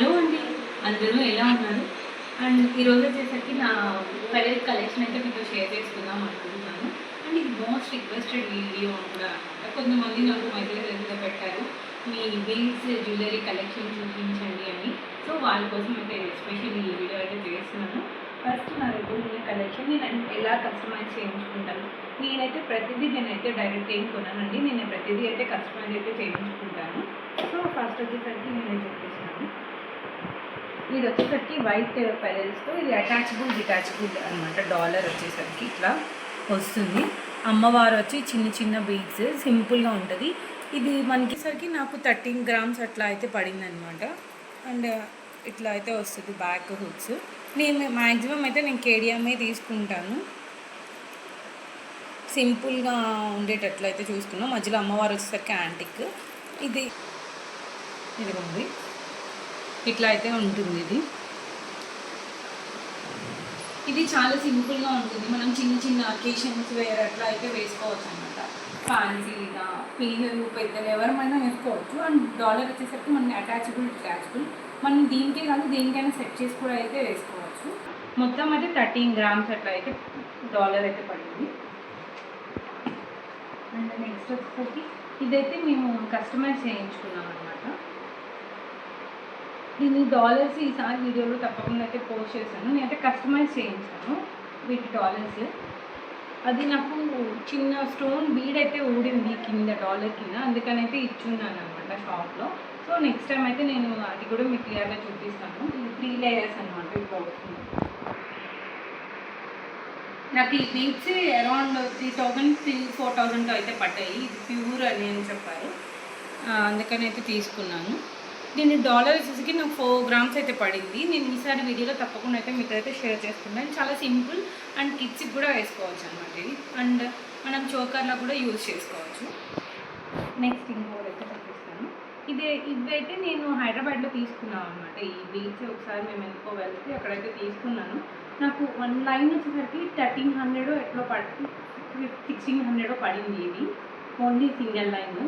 Hello అండి. అందరూ ఎలా ఉన్నారు? అండ్ ఈరోజు వచ్చేసరికి నా పెరల్ కలెక్షన్ అయితే మీతో షేర్ చేసుకుందాం అనుకుంటున్నాను. అండ్ ఇది మోస్ట్ రిక్వెస్టెడ్ వీడియో కూడా కొంతమంది నాకు మధ్యలో పెట్టారు. మీ బిల్స్ జ్యువెలరీ కలెక్షన్ చూపించండి అని. సో వాళ్ళ కోసం అయితే ఎస్పెషల్ ఈ వీడియో అయితే చేస్తున్నాను. ఫస్ట్ నా దగ్గర ఉన్న కలెక్షన్ నేను ఎలా కస్టమైజ్ చేయించుకుంటాను? నేనైతే ప్రతిదీ నేనైతే డైరెక్ట్ ఏం కొనానండి. నేను ప్రతిదీ అయితే కస్టమైజ్ అయితే చేయించుకుంటాను. సో ఫస్ట్ వచ్చేసరికి నేను చెప్పేసాను ఇది వచ్చేసరికి వైట్ పెరల్స్తో ఇది అటాచబుల్ డిటాచబుల్ అనమాట డాలర్ వచ్చేసరికి ఇట్లా వస్తుంది. అమ్మవారు వచ్చి చిన్న చిన్న బీడ్స్ సింపుల్గా ఉంటుంది. ఇది మనకి సరికి నాకు థర్టీన్ గ్రామ్స్ అట్లా అయితే పడింది అనమాట అండ్ ఇట్లా అయితే వస్తుంది బ్యాక్ హుక్స్ నేను మ్యాక్సిమం అయితే నేను కేడియమే తీసుకుంటాను. సింపుల్గా ఉండేటట్లు అయితే చూసుకున్నాం. మధ్యలో అమ్మవారు వచ్చేసరికి యాంటిక్. ఇది ఇది ఉంది ఇట్లా అయితే ఉంటుంది ఇది. ఇది చాలా సింపుల్గా ఉంటుంది. మనం చిన్న చిన్న అకేషన్స్ వేర్ అట్లా అయితే వేసుకోవచ్చు అనమాట ఫ్యాన్సీగా పిల్లలు పెద్దలు ఎవరమైనా వేసుకోవచ్చు. అండ్ డాలర్ వచ్చేసరికి మనం అటాచబుల్ డిటాచబుల్ మనం దీనికే కాదు దేనికైనా సెట్ చేసి కూడా అయితే వేసుకోవచ్చు. మొత్తం అయితే థర్టీన్ గ్రామ్స్ అట్లా అయితే డాలర్ అయితే పడింది. అండ్ నెక్స్ట్ వచ్చేసరికి ఇదైతే మేము కస్టమైజ్ చేయించుకున్నాం అన్నమాట. దీని డాలర్స్ ఈసారి వీడియోలో తప్పకుండా అయితే పోస్ట్ చేశాను. నేనైతే కస్టమైజ్ చేయించాను వీటి డాలర్స్. అది నాకు చిన్న స్టోన్ బీడ్ అయితే ఊడింది కింద డాలర్ కింద. అందుకని అయితే ఇచ్చున్నాను అనమాట షాప్లో. సో నెక్స్ట్ టైం అయితే నేను అది కూడా మీకు క్లియర్గా చూపిస్తాను. ఇది త్రీ లేయర్స్ అనమాట ఇప్పుడు. నాకు ఈ beats around three thousand three four థౌజండ్తో అయితే పడ్డాయి. ఇది ప్యూర్ అని అని చెప్పారు అందుకని అయితే తీసుకున్నాను. దీని డాలర్ వచ్చేసి నాకు ఫోర్ గ్రామ్స్ అయితే పడింది. నేను ఈసారి వీడియోలో తప్పకుండా అయితే మీకు అయితే షేర్ చేసుకుంటాను చాలా సింపుల్ అండ్ కిడ్స్కి కూడా వేసుకోవచ్చు అనమాట ఇది. అండ్ మనం చోకర్లో కూడా యూజ్ చేసుకోవచ్చు. నెక్స్ట్ ఇంకోటి అయితే చూపిస్తాను. ఇదే ఇవైతే నేను హైదరాబాద్లో తీసుకున్నాను అనమాట ఈ బీచ్ ఒకసారి మేము ఎందుకో వెళ్తే అక్కడైతే తీసుకున్నాను. నాకు వన్ లైన్ వచ్చేసరికి థర్టీన్ హండ్రెడ్ ఎట్లా పడి సిక్స్టీన్ హండ్రెడ్ పడింది ఇది. ఓన్లీ సింగిల్ లైన్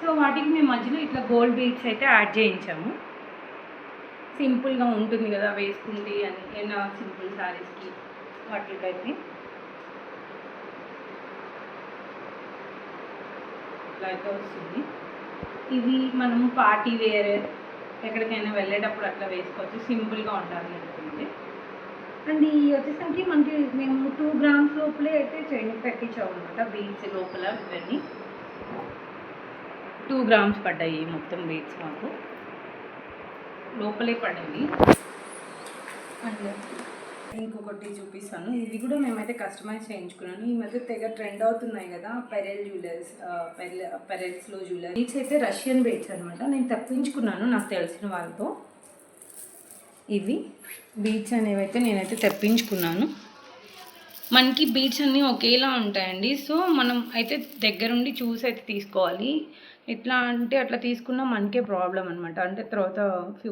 సో వాటికి మేము మధ్యలో ఇట్లా గోల్డ్ బీడ్స్ అయితే యాడ్ చేయించాము. సింపుల్గా ఉంటుంది కదా వేసుకుంటే అని ఏమైనా సింపుల్ శారీస్కి వాటికైతే. ఇట్లా అయితే వస్తుంది. ఇవి మనం పార్టీ వేర్ ఎక్కడికైనా వెళ్ళేటప్పుడు అట్లా వేసుకోవచ్చు. సింపుల్గా ఉండాలి అనుకుంటే అండ్ ఈ వచ్చేసరికి మనకి మేము టూ గ్రామ్స్ లోపలే అయితే చైన్ పెట్టించాము అనమాట బీన్స్ లోపల ఇవన్నీ. టూ గ్రామ్స్ పడ్డాయి మొత్తం వెయిట్స్ మాకు. లోపలే పడింది అండ్ ఇంకొకటి చూపిస్తాను. ఇది కూడా మేమైతే కస్టమైజ్ చేయించుకున్నాను. ఈ మధ్య తెగ ట్రెండ్ అవుతున్నాయి కదా పెరెల్ జ్యువెలర్స్ పెరెల్ పెరెల్స్లో జ్యువెలర్ బీట్స్ అయితే రష్యన్ బీట్స్ అనమాట నేను తెప్పించుకున్నాను నాకు తెలిసిన వాళ్ళతో. ఇవి బీట్స్ అనేవి అయితే నేనైతే తెప్పించుకున్నాను. మనకి బీట్స్ అన్నీ ఒకేలా ఉంటాయండి. సో మనం అయితే దగ్గరుండి చూసి అయితే తీసుకోవాలి. ఎట్లా అంటే అట్లా తీసుకున్నా మనకే ప్రాబ్లం అనమాట అంటే తర్వాత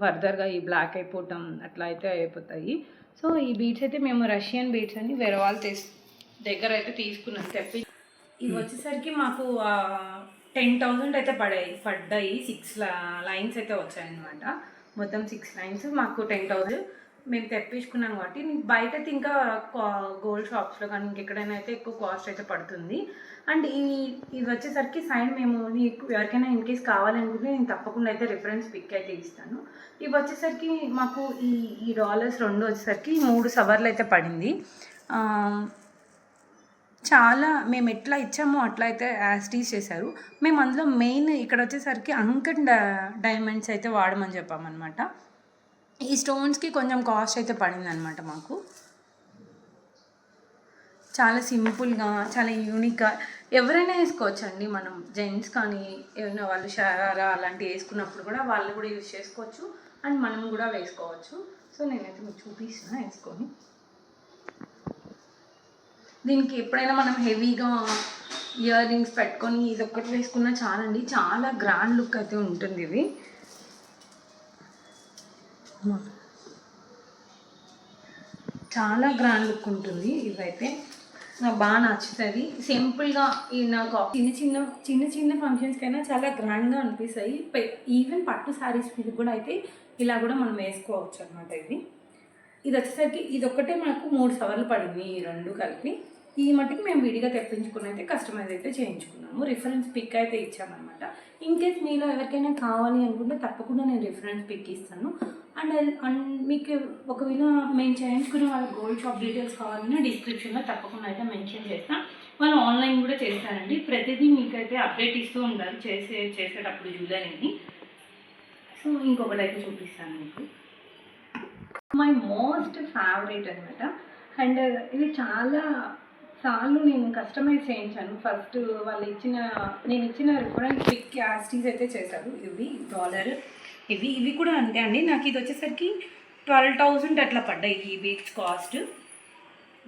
ఫర్దర్గా ఈ బ్లాక్ అయిపోవటం అట్లా అయితే అయిపోతాయి. సో ఈ బీట్స్ అయితే మేము రష్యన్ బీట్స్ అని వేరే వాళ్ళు దగ్గర అయితే తీసుకున్నాం. తెప్పి ఇవి వచ్చేసరికి మాకు టెన్ థౌజండ్ అయితే పడాయి పడ్డాయి. సిక్స్ లైన్స్ అయితే వచ్చాయన్నమాట. మొత్తం సిక్స్ లైన్స్ మాకు టెన్ థౌజండ్ మేము తెప్పించుకున్నాం కాబట్టి. బయట అయితే ఇంకా గోల్డ్ షాప్స్లో కానీ ఇంకెక్కడైనా అయితే ఎక్కువ కాస్ట్ అయితే పడుతుంది. అండ్ ఈ ఇది వచ్చేసరికి సైడ్ మేము నీకు ఎవరికైనా ఇన్ కేస్ కావాలనుకుంటే నేను తప్పకుండా అయితే రిఫరెన్స్ పిక్ అయితే ఇస్తాను. ఇవి వచ్చేసరికి మాకు ఈ ఈ డాలర్స్ రెండు వచ్చేసరికి మూడు సవర్లు అయితే పడింది. చాలా మేము ఎట్లా ఇచ్చామో అట్లా అయితే యాస్టీస్ చేశారు. మేము అందులో మెయిన్ ఇక్కడ వచ్చేసరికి అంకన్ డైమండ్స్ అయితే వాడమని చెప్పామన్నమాట. ఈ స్టోన్స్కి కొంచెం కాస్ట్ అయితే పడింది అనమాట మాకు. చాలా సింపుల్గా చాలా యూనిక్గా ఎవరైనా వేసుకోవచ్చండి. మనం జెంట్స్ కానీ ఏమైనా వాళ్ళు షరారా అలాంటివి వేసుకున్నప్పుడు కూడా వాళ్ళు కూడా యూజ్ చేసుకోవచ్చు. అండ్ మనం కూడా వేసుకోవచ్చు. సో నేనైతే మీకు చూపిస్తున్నా వేసుకొని. దీనికి ఎప్పుడైనా మనం హెవీగా ఇయర్ రింగ్స్ పెట్టుకొని ఇది ఒక్కటి వేసుకున్నా చాలండి. చాలా గ్రాండ్ లుక్ అయితే ఉంటుంది ఇది. చాలా గ్రాండ్ లుక్ ఉంటుంది ఇవైతే. నాకు బాగా నచ్చుతుంది. సింపుల్గా నాకు చిన్న చిన్న చిన్న చిన్న ఫంక్షన్స్కి అయినా చాలా గ్రాండ్గా అనిపిస్తాయి. ఈవెన్ పట్టు శారీస్ మీద కూడా అయితే ఇలా కూడా మనం వేసుకోవచ్చు అనమాట ఇది ఇది వచ్చేసరికి ఇది ఒక్కటే మనకు మూడు సవర్లు పడింది ఈ రెండు కలిపి. ఈ మట్టుకు మేము విడిగా తెప్పించుకుని అయితే కస్టమైజ్ అయితే చేయించుకున్నాము. రిఫరెన్స్ పిక్ అయితే ఇచ్చామన్నమాట. ఇన్ కేస్ మీలో ఎవరికైనా కావాలి అనుకుంటే తప్పకుండా నేను రిఫరెన్స్ పిక్ ఇస్తాను. అండ్ అండ్ మీకు ఒకవేళ మేము చేయించుకునే వాళ్ళ గోల్డ్ షాప్ డీటెయిల్స్ కావాలన్నా డిస్క్రిప్షన్లో తప్పకుండా అయితే మెన్షన్ చేస్తాం. వాళ్ళు ఆన్లైన్ కూడా చేస్తారండి. ప్రతిదీ మీకైతే అప్డేట్ ఇస్తూ ఉండాలి చేసే చేసేటప్పుడు జ్యువెలరీని సో ఇంకొకటి అయితే చూపిస్తాను మీకు. మై మోస్ట్ ఫేవరెట్ అనమాట అండ్ ఇది చాలా సార్లు నేను కస్టమైజ్ చేయించాను. ఫస్ట్ వాళ్ళు ఇచ్చిన నేను ఇచ్చిన రిఫరెన్స్ పిక్ క్యాస్టింగ్స్ అయితే చేశారు. ఇవి డాలర్ ఇవి ఇవి కూడా అంతే అండి. నాకు ఇది వచ్చేసరికి ట్వెల్వ్ థౌజండ్ అట్లా పడ్డాయి ఈ బీట్స్ కాస్ట్.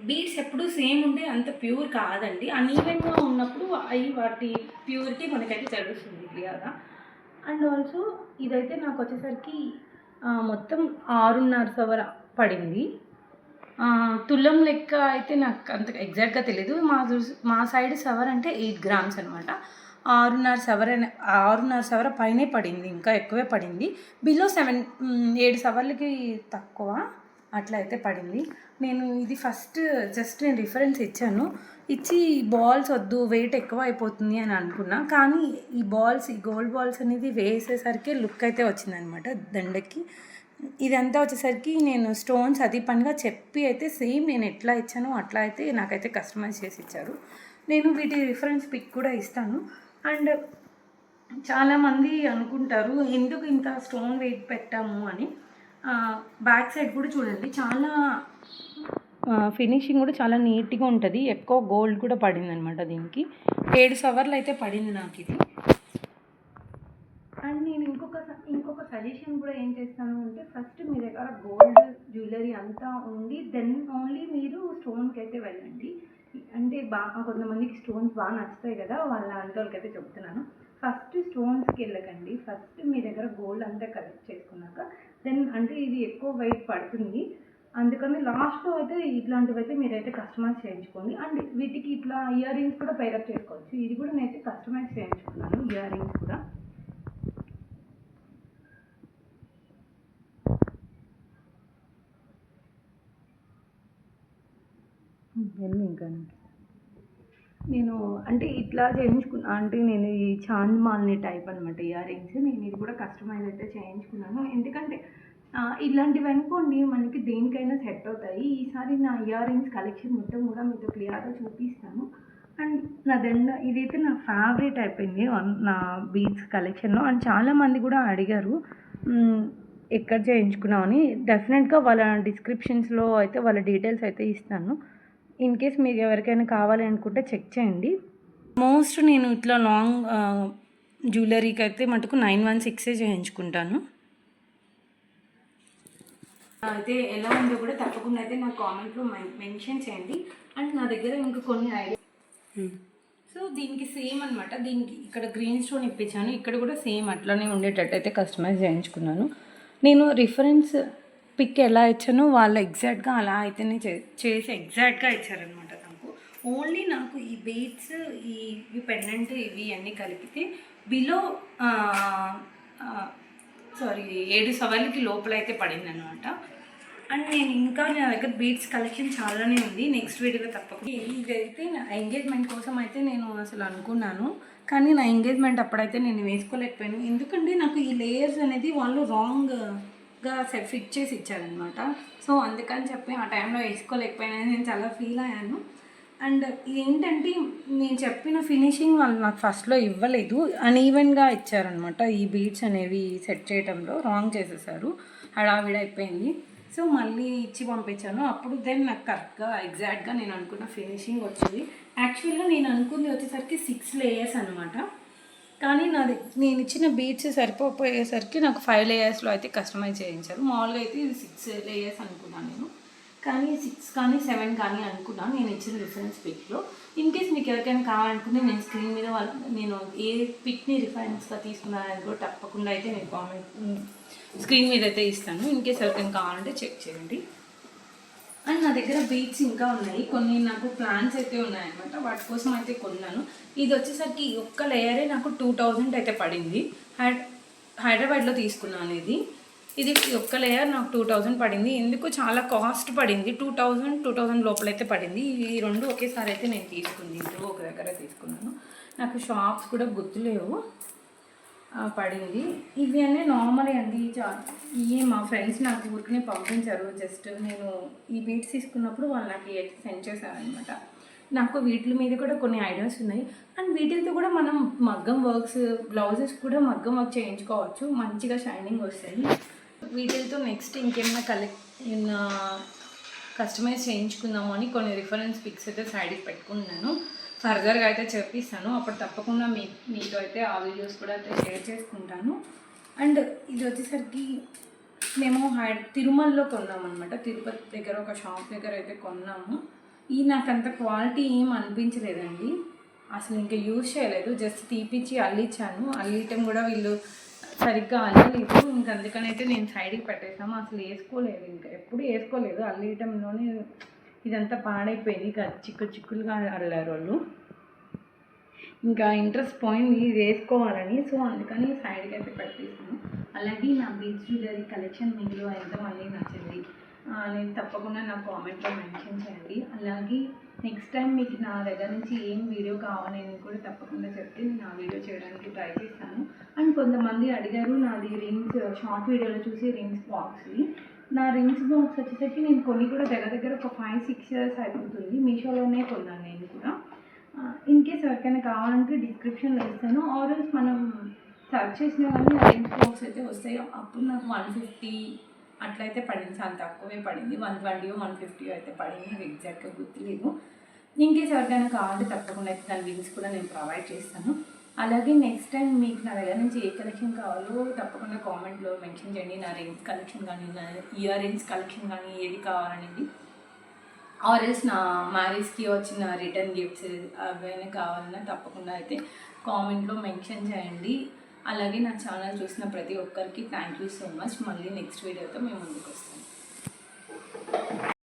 బీట్స్ ఎప్పుడు సేమ్ ఉంటే అంత ప్యూర్ కాదండి. అన్ఈవెన్గా ఉన్నప్పుడు అవి వాటి ప్యూరిటీ మనకైతే తెలుస్తుంది క్లియర్గా. అండ్ ఆల్సో ఇదైతే నాకు వచ్చేసరికి మొత్తం ఆరున్నర సవర పడింది. తులం లెక్క అయితే నాకు అంత ఎగ్జాక్ట్గా తెలియదు మా మా సైడ్ సవర్ అంటే ఎయిట్ గ్రామ్స్ అనమాట ఆరున్నర సవర ఆరున్నర సవర పైనే పడింది ఇంకా ఎక్కువే పడింది. బిలో సెవెన్ ఏడు సవర్లకి తక్కువ అట్లా అయితే పడింది. నేను ఇది ఫస్ట్ జస్ట్ నేను రిఫరెన్స్ ఇచ్చాను. ఇచ్చి బాల్స్ వద్దు వెయిట్ ఎక్కువ అయిపోతుంది అని అనుకున్నా. కానీ ఈ బాల్స్ ఈ గోల్డ్ బాల్స్ అనేది వేసేసరికి లుక్ అయితే వచ్చిందనమాట దండకి. ఇదంతా వచ్చేసరికి నేను స్టోన్స్ అది పనిగా చెప్పి అయితే సేమ్ నేను ఎట్లా ఇచ్చానో అట్లా అయితే నాకైతే కస్టమైజ్ చేసి ఇచ్చారు. నేను వీటి రిఫరెన్స్ పిక్ కూడా ఇస్తాను. అండ్ చాలామంది అనుకుంటారు ఎందుకు ఇంత స్టోన్ వెయిట్ పెట్టాము? అని. బ్యాక్ సైడ్ కూడా చూడండి చాలా ఫినిషింగ్ కూడా చాలా నీట్గా ఉంటుంది. ఎక్కువ గోల్డ్ కూడా పడింది అనమాట దీనికి. ఏడు సవర్లు అయితే పడింది నాకు ఇది. అండ్ నేను ఇంకొక ఇంకొక సజెషన్ కూడా ఏం చేస్తాను అంటే ఫస్ట్ మీ దగ్గర గోల్డ్ జ్యువెలరీ అంతా ఉండి దెన్ ఓన్లీ మీరు స్టోన్కి అయితే వెళ్ళండి. అంటే బాగా కొంతమందికి స్టోన్స్ బాగా నచ్చుతాయి కదా వాళ్ళ అంతోళ్ళకి అయితే చెప్తున్నాను ఫస్ట్ స్టోన్స్కి వెళ్ళకండి. ఫస్ట్ మీ దగ్గర గోల్డ్ అంతా కలెక్ట్ చేసుకున్నాక దెన్ అంటే ఇది ఎక్కువ వెయిట్ పడుతుంది. అందుకని లాస్ట్లో అయితే ఇట్లాంటివి అయితే మీరైతే కస్టమైజ్ చేయించుకోండి. అండ్ వీటికి ఇట్లా ఇయర్ రింగ్స్ కూడా పైరప్ చేసుకోవచ్చు. ఇది కూడా నేనైతే కస్టమైజ్ చేయించుకున్నాను ఇయర్ రింగ్స్ కూడా. ఇవన్నీ ఇంకా నేను. అంటే ఇట్లా చేయించుకున్నా అంటే నేను ఈ చాంద్ మాల్ని టైప్ అనమాట ఇయర్ రింగ్స్ నేను ఇది కూడా కస్టమైజ్ అయితే చేయించుకున్నాను. ఎందుకంటే ఇలాంటివి అనుకోండి మనకి దేనికైనా సెట్ అవుతాయి. ఈసారి నా ఇయర్ రింగ్స్ కలెక్షన్ మొత్తం కూడా మీతో క్లియర్గా చూపిస్తాను. అండ్ నా దండ ఇదైతే నా ఫేవరెట్ అయిపోయింది వన్- నా బీచ్ కలెక్షన్లో అండ్ చాలామంది కూడా అడిగారు ఎక్కడ చేయించుకున్నామని డెఫినెట్గా వాళ్ళ డిస్క్రిప్షన్స్లో అయితే వాళ్ళ డీటెయిల్స్ అయితే ఇస్తాను. ఇన్ కేస్ మీకు ఎవరికైనా కావాలి అనుకుంటే చెక్ చేయండి. మోస్ట్ నేను ఇట్లా లాంగ్ జ్యువెలరీకి అయితే మటుకు నైన్ వన్ సిక్సే చేయించుకుంటాను. అయితే ఎలా ఉందో కూడా తప్పకుండా అయితే నా కామెంట్లో మెన్షన్ చేయండి. అండ్ నా దగ్గర ఇంకా కొన్ని ఐడియా సో దీనికి సేమ్ అన్నమాట. దీనికి ఇక్కడ గ్రీన్ స్టోన్ ఇప్పించాను. ఇక్కడ కూడా సేమ్ అట్లానే ఉండేటట్టు అయితే కస్టమైజ్ చేయించుకున్నాను. నేను రిఫరెన్స్ పిక్ ఎలా ఇచ్చానో వాళ్ళు ఎగ్జాక్ట్గా అలా అయితేనే చే చేసి ఎగ్జాక్ట్గా ఇచ్చారనమాట నాకు ఓన్లీ నాకు ఈ బీట్స్ ఈ ఇవి పెండెంట్ ఇవి అన్నీ కలిపితే బిలో సారీ ఏడు సవాళ్ళకి లోపల అయితే పడింది అనమాట అండ్ నేను ఇంకా నా దగ్గర బీట్స్ కలెక్షన్ చాలానే ఉంది. నెక్స్ట్ వీడియోలో తప్పకుండా ఇదైతే నా ఎంగేజ్మెంట్ కోసం అయితే నేను అసలు అనుకున్నాను. కానీ నా ఎంగేజ్మెంట్ అప్పుడైతే నేను వేసుకోలేకపోయాను. ఎందుకంటే నాకు ఈ లేయర్స్ అనేది వాళ్ళు రాంగ్ రాంగ్గా ఫిట్ చేసి ఇచ్చారనమాట సో అందుకని చెప్పి ఆ టైంలో వేసుకోలేకపోయినా నేను చాలా ఫీల్ అయ్యాను. అండ్ ఏంటంటే నేను చెప్పిన ఫినిషింగ్ వాళ్ళు నాకు ఫస్ట్లో ఇవ్వలేదు. అన్ఈవెన్గా ఇచ్చారనమాట ఈ బీట్స్ అనేవి సెట్ చేయడంలో రాంగ్ చేసేసారు. హడావిడి అయిపోయింది సో మళ్ళీ ఇచ్చి పంపించాను. అప్పుడు దెన్ నాకు కరెక్ట్గా ఎగ్జాక్ట్గా నేను అనుకున్న ఫినిషింగ్ వచ్చింది. యాక్చువల్గా నేను అనుకుంది వచ్చేసరికి సిక్స్ లేయర్స్ అనమాట కానీ నాది నేను ఇచ్చిన బీట్స్ సరిపోయేసరికి నాకు ఫైవ్ లేయర్స్లో అయితే కస్టమైజ్ చేయించారు. మామూలుగా అయితే ఇది సిక్స్ లేయర్స్ అనుకున్నాను నేను. కానీ సిక్స్ కానీ సెవెన్ కానీ అనుకున్నాను. నేను ఇచ్చిన రిఫరెన్స్ పిక్లో ఇన్ కేస్ మీకు ఎవరికైనా కావాలనుకుంటే నేను స్క్రీన్ మీద వాళ్ళు నేను ఏ పిక్ని రిఫరెన్స్గా తీసుకున్నానని కూడా తప్పకుండా అయితే నేను కామెంట్ స్క్రీన్ మీద అయితే ఇస్తాను. ఇన్ కేస్ ఎవరికైనా కావాలంటే చెక్ చేయండి. అండ్ నా దగ్గర బీట్స్ ఇంకా ఉన్నాయి. కొన్ని నాకు ప్లాన్స్ అయితే ఉన్నాయన్నమాట. వాటి కోసం అయితే కొన్నాను. ఇది వచ్చేసరికి ఒక్క లేయరే నాకు టూ థౌజండ్ అయితే పడింది. హై హైదరాబాద్లో తీసుకున్నాను ఇది. ఇది ఒక్క లేయర్ నాకు టూ థౌజండ్ పడింది. ఎందుకు చాలా కాస్ట్ పడింది. టూ థౌజండ్ టూ థౌజండ్ లోపలైతే పడింది. ఈ రెండు ఒకేసారి అయితే నేను తీసుకుంది ఇద్దరు ఒక దగ్గర తీసుకున్నాను. నాకు షాప్స్ కూడా గుర్తులేవు. పడింది. ఇవి అన్నీ నార్మల్ అండి. చా ఇవి మా ఫ్రెండ్స్ నాకు ఊరికనే పంపించారు. జస్ట్ నేను ఈ బీట్స్ తీసుకున్నప్పుడు వాళ్ళు నాకు ఇవి సెండ్ చేశారనమాట నాకు వీటి మీద కూడా కొన్ని ఐడియాస్ ఉన్నాయి. అండ్ వీటితో కూడా మనం మగ్గం వర్క్స్ బ్లౌజెస్ కూడా మగ్గం వర్క్ చేయించుకోవచ్చు. మంచిగా షైనింగ్ వస్తాయి. వీటితో నెక్స్ట్ ఇంకేమైనా కలెక్ట్ కస్టమైజ్ చేయించుకుందాము అని కొన్ని రిఫరెన్స్ పిక్స్ అయితే సైడ్కి పెట్టుకున్నాను ఫర్దర్గా అయితే చెప్పిస్తాను. అప్పుడు తప్పకుండా మీ మీతో అయితే ఆ వీడియోస్ కూడా అయితే షేర్ చేసుకుంటాను. అండ్ ఇది వచ్చేసరికి మేము హై తిరుమలలో కొన్నామన్నమాట. తిరుపతి దగ్గర ఒక షాప్ దగ్గర అయితే కొన్నాము. ఈ నాకు అంత క్వాలిటీ ఏం అనిపించలేదండి. అసలు ఇంకా యూజ్ చేయలేదు. జస్ట్ తీపిచ్చి అల్లిచ్చాను. అల్లియటం కూడా వీళ్ళు సరిగ్గా అల్లలేదు. ఇంకా అందుకనైతే నేను సైడ్కి పెట్టేసాము. అసలు వేసుకోలేదు. ఇంకా ఎప్పుడు వేసుకోలేదు. అల్లియటంలోనే ఇదంతా పాడైపోయింది. ఇక చిక్కు చిక్కులుగా అల్లారు వాళ్ళు. ఇంకా ఇంట్రెస్ట్ పోయింది ఇది వేసుకోవాలని. సో అందుకని సైడ్కి అయితే పెట్టేసాను. అలాగే నా బీచ్ జ్యువెలరీ కలెక్షన్ మీలో మళ్ళీ నచ్చింది నేను తప్పకుండా నా కామెంట్లో మెన్షన్ చేయండి. అలాగే నెక్స్ట్ టైం మీకు నా దగ్గర నుంచి ఏం వీడియో కావాలని కూడా తప్పకుండా చెప్తే నేను ఆ వీడియో చేయడానికి ట్రై చేస్తాను. అండ్ కొంతమంది అడిగారు నాది రింగ్స్ షార్ట్ వీడియోలో చూసి రింగ్స్ బాక్స్ని నా రింగ్స్ బాక్స్ వచ్చేసరికి నేను కొన్ని కూడా దగ్గర దగ్గర ఒక ఫైవ్ సిక్స్ ఇయర్స్ అయిపోతుంది. మీషోలోనే కొన్నాను నేను కూడా. ఇన్ కేస్ ఎవరికైనా కావాలంటే డిస్క్రిప్షన్లో ఇస్తాను. ఆర్ఎల్స్ మనం సర్చ్ చేసినా కానీ రింగ్స్ బాక్స్ అయితే వస్తాయి. అప్పుడు నాకు వన్ ఫిఫ్టీ అట్లయితే పడింది. చాలా తక్కువే పడింది. వన్ ట్వంటీ వన్ ఫిఫ్టీ అయితే పడింది. నాకు ఎగ్జాక్ట్గా గుర్తులేదు. ఇన్ కేస్ ఎవరికైనా కావాలంటే తప్పకుండా అయితే దాని లింక్స్ కూడా నేను ప్రొవైడ్ చేస్తాను. అలాగే నెక్స్ట్ టైం మీకు నా దగ్గర నుంచి ఏ కలెక్షన్ కావాలో తప్పకుండా కామెంట్లో మెన్షన్ చేయండి. నా రింగ్స్ కలెక్షన్ కానీ నా ఇయర్ రింగ్స్ కలెక్షన్ కానీ ఏది కావాలనేది. ఆర్ఎల్స్ నా మ్యారేజ్కి వచ్చిన రిటర్న్ గిఫ్ట్స్ అవైనా కావాలన్నా తప్పకుండా అయితే కామెంట్లో మెన్షన్ చేయండి. అలాగే నా ఛానల్ చూసిన ప్రతి ఒక్కరికి థ్యాంక్ యూ సో మచ్ మళ్ళీ నెక్స్ట్ వీడియోతో మేము ముందుకు వస్తాం.